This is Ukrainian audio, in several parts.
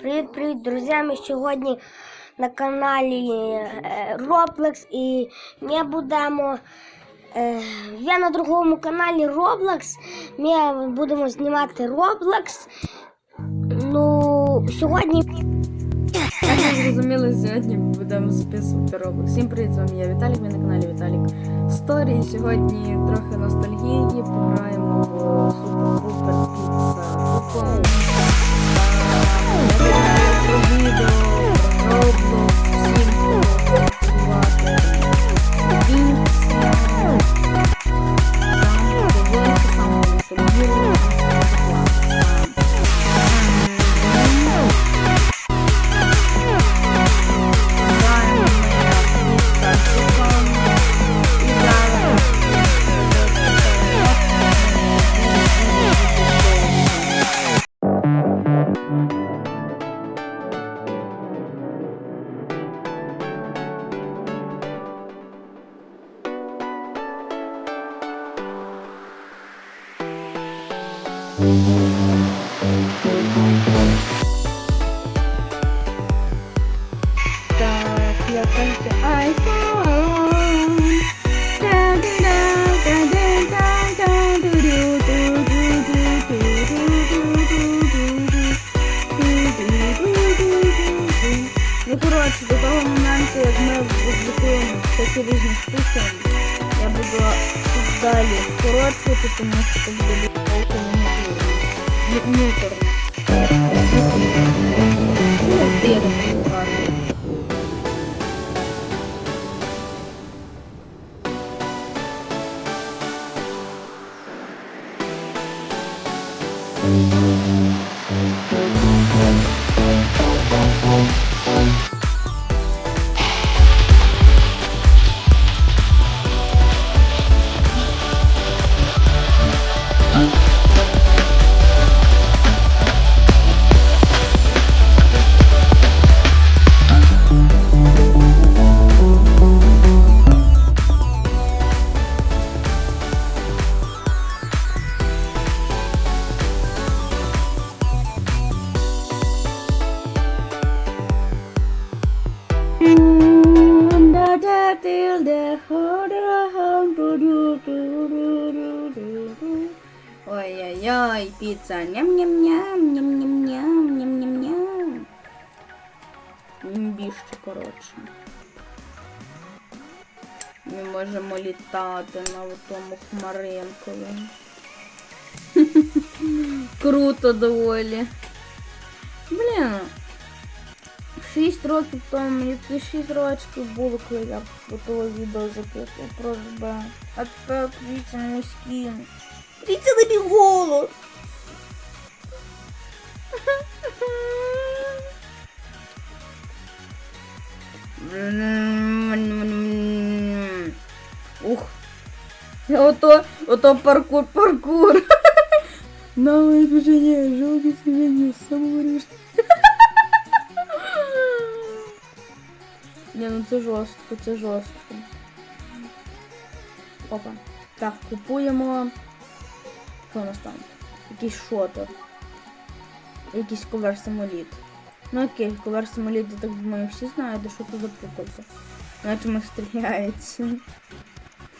Привіт, привіт, друзі! Ми сьогодні на каналі Roblox і ми будемо. е, Я на другому каналі Roblox. Ми будемо знімати Roblox. Ну, сьогодні Як ви зрозуміли, сьогодні будемо записувати Roblox. Всім привіт, з вами я Віталік, ви на каналі Віталік Сторі. Сьогодні трохи ностальгії, пограємо Так, я кажу, iPhone. Ну, коротше, до того моменту, як ми розблокуємо всякі різні штуки, я буду далі скорочувати, тому що це буде около муторно. Ну, де так покажу. Ой-ой-ой, піца. Ням-ням-ням, ням-ням-ням, ням-ням-ням. Більше, коротше. Ми можемо літати на тому хмаринкові. Круто доволі. Блін. 6 років тому, мені це 6 років було, коли я готове відео записував про СБ. А тепер дивіться на мій скін. Дивіться на мій голос. Ух. Ото, ото паркур, паркур. Новое движение, желтое движение, самоурежь. Не, ну це жорстко, це жорстко. Опа. Так, купуємо. Що у нас там? Якийсь шотер. Якийсь ковер самоліт. Ну окей, ковер самоліт, я так думаю, всі знають, що це за приколька. На чому стріляється.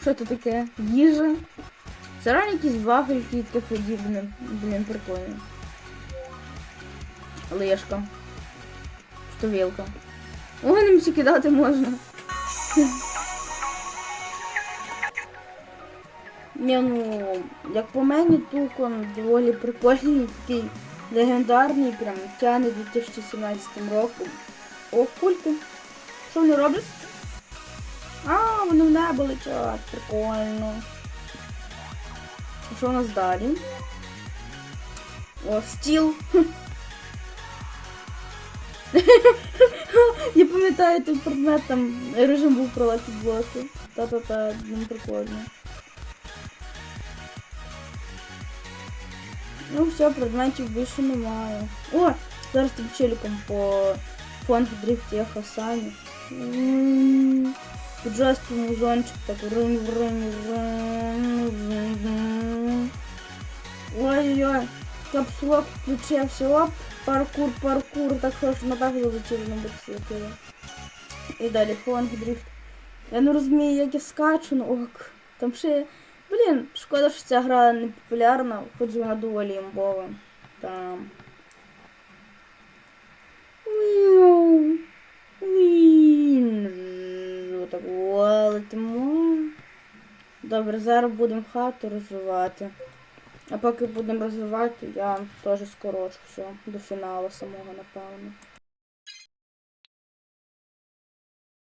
Що це таке? Їжа. Це реально якісь вафельки і таке подібне. Блін, прикольно. Лешка. Що вілка. Огнем всі кидати можна. Ні, ну, як по мені, тукон доволі прикольний, такий легендарний, прям тягне 2017 роком. О, кульки. Що вони роблять? А, вони в небо летять, прикольно. Що у нас далі? О, стіл. Я пам'ятаю той предмет, там режим був про лакі блоки. Та-та-та, блін, прикольно. Ну все, предметів більше немає. О, зараз тут челіком по фонд дрифті Ехо Сані. М, Джаспі музончик так рин рин рин рин рин Ой-ой-ой, капсулок включився, оп. Паркур, паркур, так що ж на так залетіли на мотоциклі. І далі фонг дріфт. Я не розумію, як я скачу, ну ок. Там ще. Блін, шкода, що ця гра не популярна, хоч вона доволі імбова. Там. Так летимо. Добре, зараз будемо хату розвивати. А поки будемо розвивати, я теж скорочу все до фіналу самого, напевно.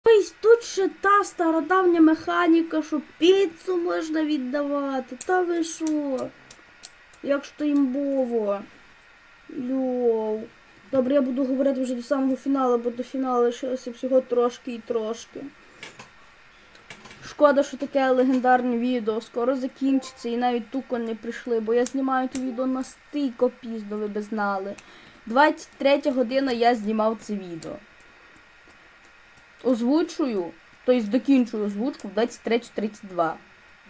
Ось тут ще та стародавня механіка, що піцу можна віддавати. Та ви що? Як ж то імбово. Йоу. Добре, я буду говорити вже до самого фіналу, бо до фіналу лишилося всього трошки і трошки. Шкода, що таке легендарне відео скоро закінчиться і навіть туко не прийшли, бо я знімаю це відео настільки пізно, ви би знали. 23 година я знімав це відео. Озвучую, тобто докінчую озвучку в 23.32.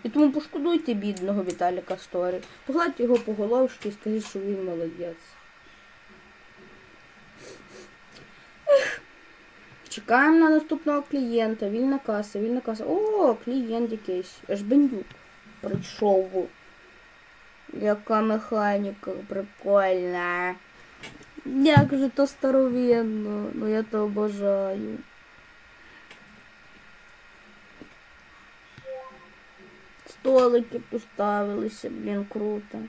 І тому пошкодуйте бідного Віталіка Сторі. Погладьте його по головушки і скажіть, що він молодець. Чекаємо на наступного клієнта. Вільна каса, вільна каса. О, клієнт якийсь. Аж бендюк. Прийшов. Яка механіка прикольна. Як же то старовинно. Ну я то обожаю. Столики поставилися, блін, круто.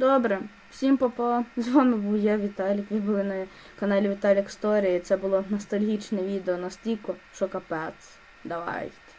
Добре, всім па-па. З вами був я, Віталік. Ви були на каналі Віталік Сторії. Це було ностальгічне відео настільки, що капець. Давайте.